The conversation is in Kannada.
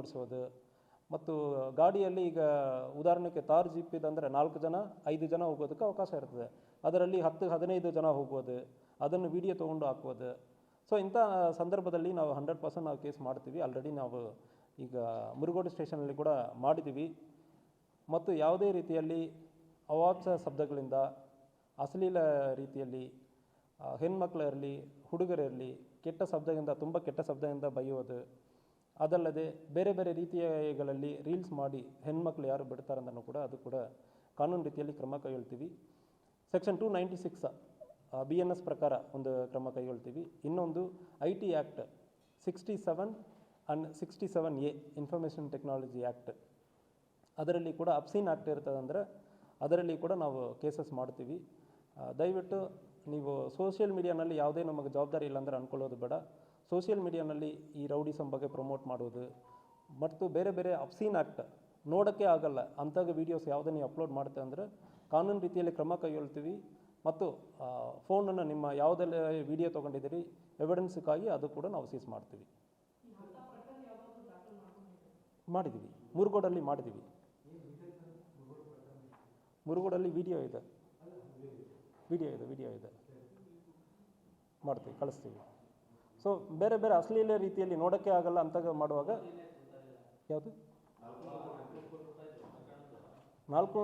ಓಡಿಸೋದು. ಮತ್ತು ಗಾಡಿಯಲ್ಲಿ ಈಗ ಉದಾಹರಣೆಗೆ ತಾರ್ ಜೀಪ್ ಇದಂದರೆ ನಾಲ್ಕು ಜನ, ಐದು ಜನ ಹೋಗೋದಕ್ಕೆ ಅವಕಾಶ ಇರ್ತದೆ. ಅದರಲ್ಲಿ ಹತ್ತು, ಹದಿನೈದು ಜನ ಹೋಗೋದು ಅದನ್ನು ವಿಡಿಯೋ ತೊಗೊಂಡು ಹಾಕೋದು ಸೊ ಇಂಥ ಸಂದರ್ಭದಲ್ಲಿ ನಾವು ಹಂಡ್ರೆಡ್ ಪರ್ಸೆಂಟ್ ನಾವು ಕೇಸ್ ಮಾಡ್ತೀವಿ. ಆಲ್ರೆಡಿ ನಾವು ಈಗ ಮುರುಗೋಡು ಸ್ಟೇಷನಲ್ಲಿ ಕೂಡ ಮಾಡಿದ್ದೀವಿ. ಮತ್ತು ಯಾವುದೇ ರೀತಿಯಲ್ಲಿ ಅವಾಚ ಶಬ್ದಗಳಿಂದ, ಅಶ್ಲೀಲ ರೀತಿಯಲ್ಲಿ ಹೆಣ್ಮಕ್ಳಿರಲಿ ಹುಡುಗರಿರಲಿ, ಕೆಟ್ಟ ಶಬ್ದದಿಂದ, ತುಂಬ ಕೆಟ್ಟ ಶಬ್ದದಿಂದ ಬೈಯೋದು. ಅದಲ್ಲದೆ ಬೇರೆ ಬೇರೆ ರೀತಿಯಗಳಲ್ಲಿ ರೀಲ್ಸ್ ಮಾಡಿ ಹೆಣ್ಮಕ್ಳು ಯಾರು ಬಿಡ್ತಾರಂದನೂ ಕೂಡ ಅದು ಕೂಡ ಕಾನೂನು ರೀತಿಯಲ್ಲಿ ಕ್ರಮ ಕೈಗೊಳ್ತೀವಿ. Section two ninety six B N S ಪ್ರಕಾರ ಒಂದು ಕ್ರಮ ಕೈಗೊಳ್ತೀವಿ. ಇನ್ನೊಂದು I T act sixty seven and sixty seven A information technology act ಅದರಲ್ಲಿ ಕೂಡ ಅಪ್ಸೀನ್ ಆ್ಯಕ್ಟ್ ಇರ್ತದಂದ್ರೆ ಅಂದರೆ ಅದರಲ್ಲಿ ಕೂಡ ನಾವು ಕೇಸಸ್ ಮಾಡ್ತೀವಿ. ದಯವಿಟ್ಟು ನೀವು ಸೋಷಿಯಲ್ ಮೀಡಿಯಾನಲ್ಲಿ ಯಾವುದೇ ನಮಗೆ ಜವಾಬ್ದಾರಿ ಇಲ್ಲಾಂದ್ರೆ ಅಂದ್ಕೊಳ್ಳೋದು ಬೇಡ. ಸೋಷಿಯಲ್ ಮೀಡಿಯಾನಲ್ಲಿ ಈ ರೌಡಿಸಮ್ ಬಗ್ಗೆ ಪ್ರಮೋಟ್ ಮಾಡೋದು ಮತ್ತು ಬೇರೆ ಬೇರೆ ಅಬ್ಸೀನ್ ಆ್ಯಕ್ಟ್ ನೋಡೋಕ್ಕೆ ಆಗಲ್ಲ. ಅಂಥಾಗ ವೀಡಿಯೋಸ್ ಯಾವುದೇ ನೀವು ಅಪ್ಲೋಡ್ ಮಾಡುತ್ತೆ ಅಂದರೆ ಕಾನೂನು ರೀತಿಯಲ್ಲಿ ಕ್ರಮ ಕೈಗೊಳ್ತೀವಿ ಮತ್ತು ಫೋನನ್ನು ನಿಮ್ಮ ಯಾವುದೆಲ್ಲ ವಿಡಿಯೋ ತೊಗೊಂಡಿದ್ದೀರಿ ಎವಿಡೆನ್ಸ್ಗಾಗಿ ಅದು ಕೂಡ ನಾವು ಸೀಸ್ ಮಾಡ್ತೀವಿ. ಮಾಡಿದ್ದೀವಿ. ಮುರುಗೋಡಲ್ಲಿ ಮಾಡಿದ್ದೀವಿ. ಮುರುಗೋಡಲ್ಲಿ ವಿಡಿಯೋ ಇದೆ. ವಿಡಿಯೋ ಇದೆ ವಿಡಿಯೋ ಇದೆ. ಮಾಡ್ತೀವಿ, ಕಳಿಸ್ತೀವಿ. ಸೊ ಬೇರೆ ಬೇರೆ ಅಶ್ಲೀಲ ರೀತಿಯಲ್ಲಿ ನೋಡೋಕ್ಕೆ ಆಗಲ್ಲ ಅಂತ ಮಾಡುವಾಗ ಯಾವುದು? ನಾಲ್ಕು